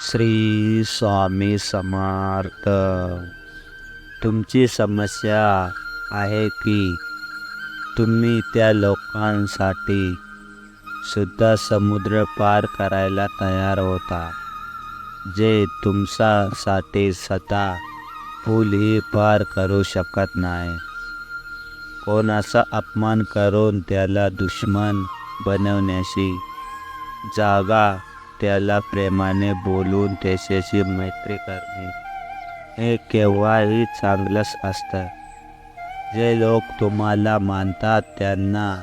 श्री स्वामी समर्थ. तुमची समस्या आहे की तुम्ही त्या लोकांसाठी सुद्धा समुद्र पार करायला तयार होता जे तुमच्यासाठी स्वतः फुलही पार करू शकत नाही. कोणाचा अपमान करून त्याला दुश्मन बनवण्याची जागा त्याला प्रेमाने बोलून त्याच्याशी मैत्री करणे हे केव्हाही चांगलंच असतं. जे लोक तुम्हाला मानतात त्यांना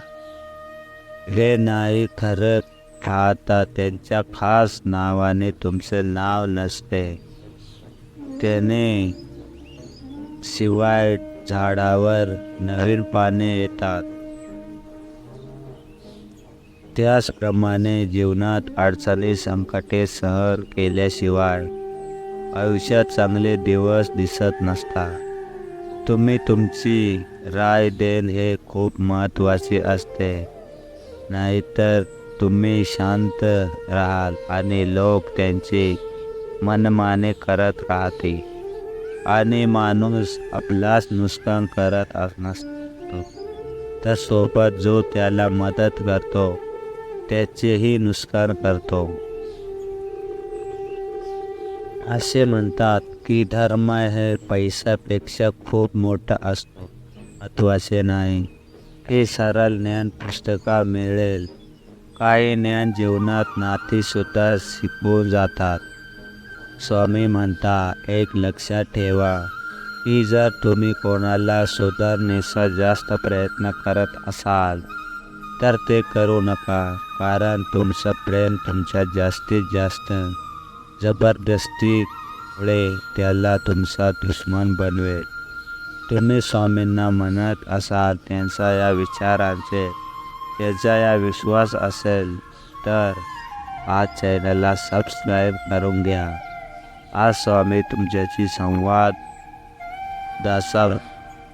हे नाही खरं खाता त्यांच्या खास नावाने तुमचं नाव नसते. त्याने शिवाय झाडावर नवीन पाने येतात. त्याचप्रमाणे जीवनात अडचणी संकटे सहन केल्याशिवाय आयुष्यात चांगले दिवस दिसत नसतात. तुम्ही तुमची राय देण हे खूप महत्त्वाचे असते. नाहीतर तुम्ही शांत राहाल आणि लोक त्यांचे मनमाने करत राहते आणि माणूस आपलाच नुकसान करत नसतो. तर सोबत जो त्याला मदत करतो त्याचेही नुकसान करतो. असे म्हणतात की धर्म हे पैशापेक्षा खूप मोठा असतो. महत्त्वाचे नाही हे सरळ ज्ञान पुस्तका मिळेल. काही ज्ञान जीवनात नातीसुद्धा शिकवून जातात. स्वामी म्हणता एक लक्षात ठेवा की जर तुम्ही कोणाला सुधारण्याचा जास्त प्रयत्न करत असाल तर ते करू नका कारण तुमचं प्रेम तुमच्या जास्तीत जास्त जबरदस्तीमुळे त्याला तुमचा दुश्मन बनवेल. तुम्ही स्वामींना म्हणत असाल त्यांचा या विचारांचे त्याचा या विश्वास असेल तर आज चॅनलला सबस्क्राईब करून घ्या. आज स्वामी तुमच्याशी संवाद दासा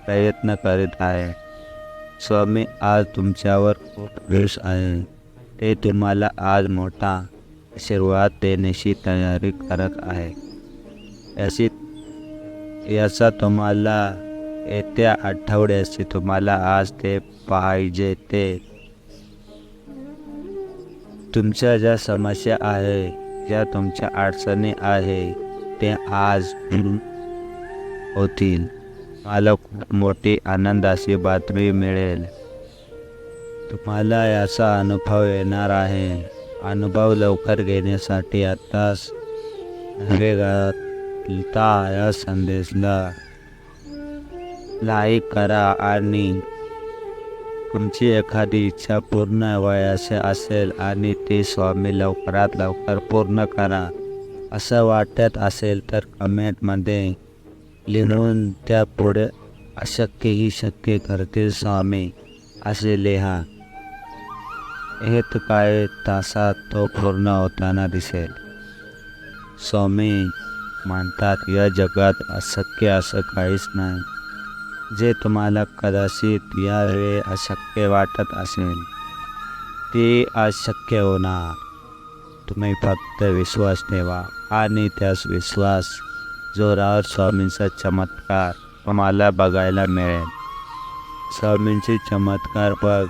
प्रयत्न करीत आहे. स्वामी आज तुमच्यावर खूप आहे. ते तुम्हाला आज मोठा आशीर्वाद देण्याची तयारी करत आहे. याची याचा तुम्हाला येत्या आठवड्याची तुम्हाला आज ते पाहिजे ते. तुमच्या ज्या समस्या आहे ज्या तुमच्या अडचणी आहे ते आज होतील. मला खूप मोठी आनंदाची बातमी मिळेल. तुम्हाला याचा अनुभव येणार आहे. अनुभव लवकर घेण्यासाठी आत्ताच नवेगाता या संदेशला लाईक करा आणि तुमची एखादी इच्छा पूर्ण वयाचे असेल आणि ती स्वामी लवकरात लवकर पूर्ण करा. असं वाटत असेल तर कमेंटमध्ये लिहून त्या पुढे अशक्य ही शक्य करते स्वामी असे लिहा. एक काय तासात तो पूर्ण होताना दिसेल. स्वामी म्हणतात या जगात अशक्य असं काहीच नाही. जे तुम्हाला कदाचित यावेळी अशक्य वाटत असेल ते अशक्य होणार. तुम्ही फक्त विश्वास ठेवा आणि त्यास विश्वास जोरावर स्वामींचा चमत्कार तुम्हाला बघायला मिळेल. स्वामींचे चमत्कार बघ.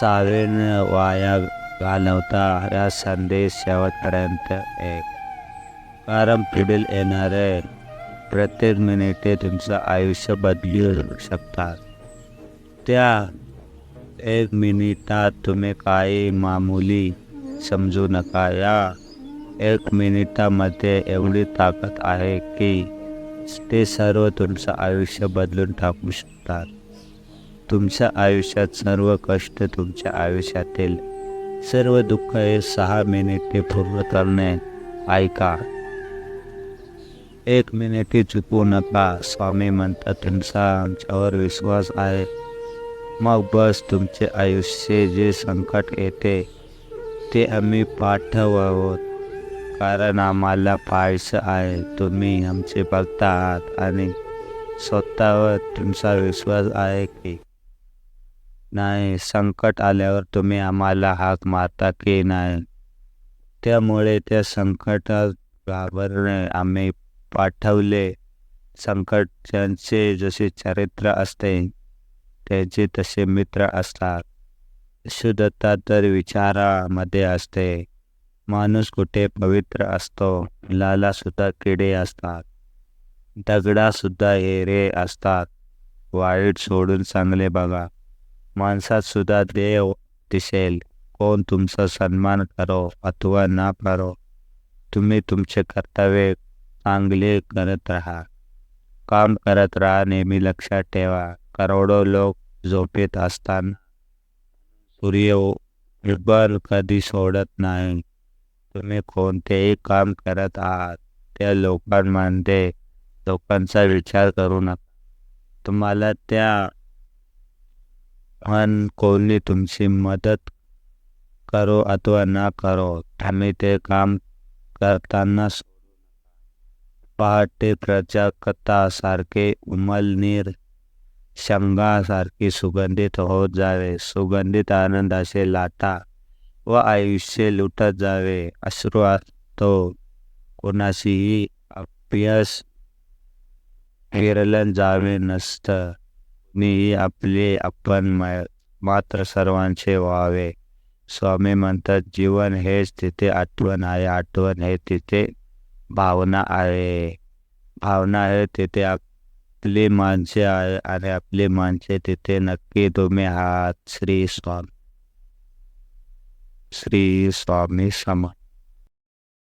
सावेन वाया घालवता हा संदेश शेवटपर्यंत एक. कारण पुढील येणारे प्रत्येक मिनिटे तुमचं आयुष्य बदलू शकतात. त्या एक मिनिटात तुम्ही काही मामुली समजू नका. या एक मिनिटामध्ये एवढी ताकद आहे की ते सर्व तुमचं आयुष्य बदलून टाकू शकतात. तुमच्या आयुष्यात सर्व कष्ट तुमच्या आयुष्यातील सर्व दुःख हे सहा मिनिटे पूर्ण करणे ऐका. एक मिनिटे चुकवू नका स्वामी म्हणतात तुमचा आमच्यावर विश्वास आहे. मग बस तुमचे आयुष्य जे संकट येते ते आम्ही पाठवावं. कारण आम्हाला पाहायचं आहे. तुम्ही आमचे बघता आहात आणि स्वतःवर तुमचा विश्वास आहे की नाही संकट आल्यावर तुम्ही आम्हाला हाक मारता की नाही? त्यामुळे त्या संकटात घाबरणे आम्ही पाठवले. संकट ज्यांचे जसे चरित्र असते त्याचे तसे मित्र असतात. शुद्धता तर विचारामध्ये असते. माणूस कुठे पवित्र असतो फुलाला सुद्धा किडे असतात. दगडा सुद्धा हिरे असतात. वाईट सोडून चांगले बघा. माणसात सुद्धा देव दिसेल. कोण तुमचा सन्मान करो अथवा ना करो तुम्ही तुमचे कर्तव्य चांगले करत राहा. काम करत राहा नेहमी लक्षात ठेवा. करोडो लोक झोपेत असताना सूर्य उगल कधी सोडत नाही. तुम्ही कोणतेही काम करत आहात त्या लोकांमध्ये लोकांचा विचार करू नका. तुम्हाला त्या पण कोणी तुमची मदत करो अथवा ना करो आम्ही ते काम करताना पहाटे प्रजाकता सारखे उमलनीर शंगासारखी सुगंधित होत जावे. सुगंधित आनंदाचे लाटा व आयुष्य लुटत जावे अश्रू असतो कोणाशीही अभ्यास विरलन जावे नसतं. मीही आपले आपण मात्र सर्वांचे व्हावे. स्वामी म्हणतात जीवन हेच तिथे आठवण आहे आठवण हे तिथे भावना आहे. भावना आहे तिथे आपली माणसे आहे आणि आपली माणसे तिथे नक्की तुम्ही आहात श्री स्वामी. श्री स्वामी सम